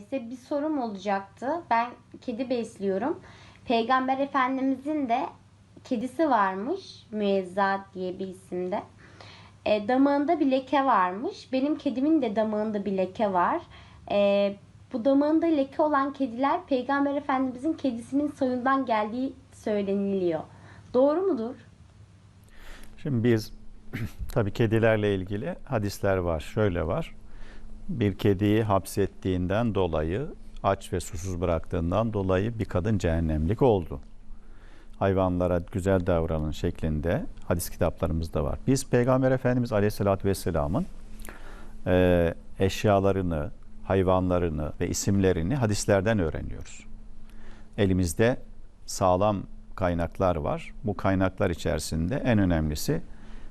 Size bir sorum olacaktı. Ben kedi besliyorum. Peygamber Efendimizin de kedisi varmış. Müezzat diye bir isimde. E, damağında bir leke varmış. Benim kedimin de damağında bir leke var. E, bu damağında leke olan kediler Peygamber Efendimizin kedisinin soyundan geldiği söyleniliyor. Doğru mudur? Şimdi biz tabii kedilerle ilgili hadisler var. Şöyle var. Bir kediyi hapsettiğinden dolayı aç ve susuz bıraktığından dolayı bir kadın cehennemlik oldu. Hayvanlara güzel davranın şeklinde hadis kitaplarımızda var. Biz Peygamber Efendimiz Aleyhisselatü Vesselam'ın e, eşyalarını, hayvanlarını ve isimlerini hadislerden öğreniyoruz. Elimizde sağlam kaynaklar var. Bu kaynaklar içerisinde en önemlisi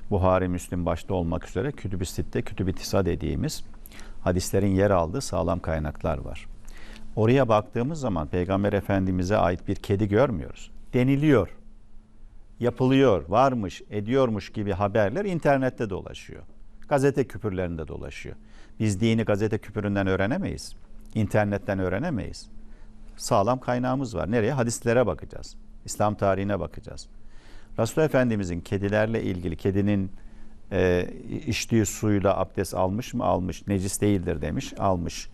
Buhari, Müslim başta olmak üzere Kütüb-i Sitte, Kütüb-i Tisa dediğimiz hadislerin yer aldığı sağlam kaynaklar var. Oraya baktığımız zaman Peygamber Efendimiz'e ait bir kedi görmüyoruz. Deniliyor, yapılıyor, varmış, ediyormuş gibi haberler internette dolaşıyor. Gazete küpürlerinde dolaşıyor. Biz dini gazete küpüründen öğrenemeyiz. İnternetten öğrenemeyiz. Sağlam kaynağımız var. Nereye? Hadislere bakacağız. İslam tarihine bakacağız. Resulullah Efendimizin kedilerle ilgili kedinin e, içtiği suyla abdest almış mı? Almış. Necis değildir demiş. Almış.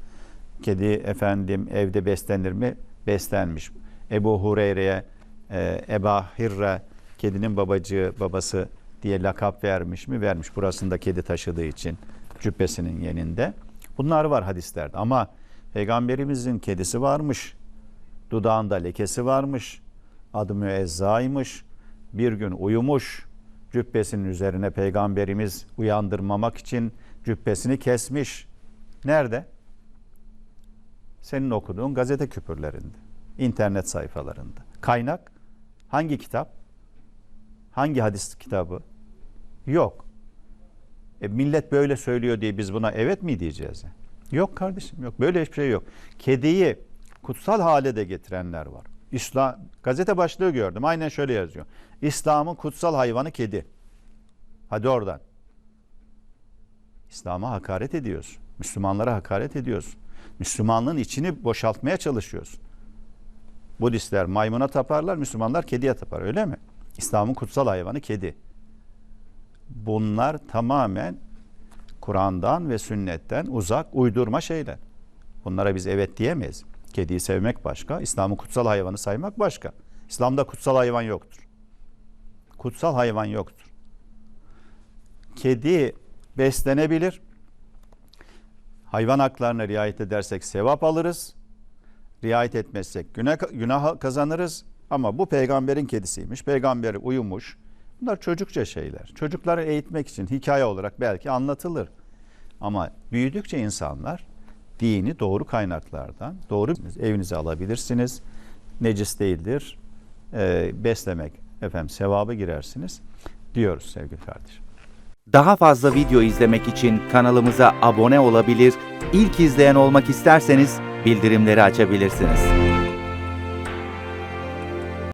Kedi efendim evde beslenir mi? Beslenmiş. Ebu Hureyre'ye e, Eba Hirre kedinin babacığı babası diye lakap vermiş mi? Vermiş. Burasında kedi taşıdığı için cübbesinin yeninde. Bunlar var hadislerde ama Peygamberimizin kedisi varmış. Dudağında lekesi varmış. Adı müezzaymış. Bir gün uyumuş. Cübbesinin üzerine peygamberimiz uyandırmamak için cübbesini kesmiş. Nerede? Senin okuduğun gazete küpürlerinde, internet sayfalarında. Kaynak hangi kitap? Hangi hadis kitabı? Yok. E, millet böyle söylüyor diye biz buna evet mi diyeceğiz? Yok kardeşim yok. Böyle hiçbir şey yok. Kediyi kutsal hale de getirenler var. İslam gazete başlığı gördüm. Aynen şöyle yazıyor. İslam'ın kutsal hayvanı kedi. Hadi oradan. İslam'a hakaret ediyorsun. Müslümanlara hakaret ediyorsun. Müslümanlığın içini boşaltmaya çalışıyorsun. Budistler maymuna taparlar, Müslümanlar kediye tapar öyle mi? İslam'ın kutsal hayvanı kedi. Bunlar tamamen Kur'an'dan ve sünnetten uzak uydurma şeyler. Bunlara biz evet diyemeyiz. Kediyi sevmek başka, İslam'ı kutsal hayvanı saymak başka. İslam'da kutsal hayvan yoktur. Kutsal hayvan yoktur. Kedi beslenebilir. Hayvan haklarına riayet edersek sevap alırız. Riayet etmezsek günah kazanırız. Ama bu peygamberin kedisiymiş. Peygamberi uyumuş. Bunlar çocukça şeyler. Çocukları eğitmek için hikaye olarak belki anlatılır. Ama büyüdükçe insanlar dini doğru kaynaklardan doğru evinize alabilirsiniz. Necis değildir. Ee, beslemek efendim sevabı girersiniz diyoruz sevgili kardeşim. Daha fazla video izlemek için kanalımıza abone olabilir, ilk izleyen olmak isterseniz bildirimleri açabilirsiniz.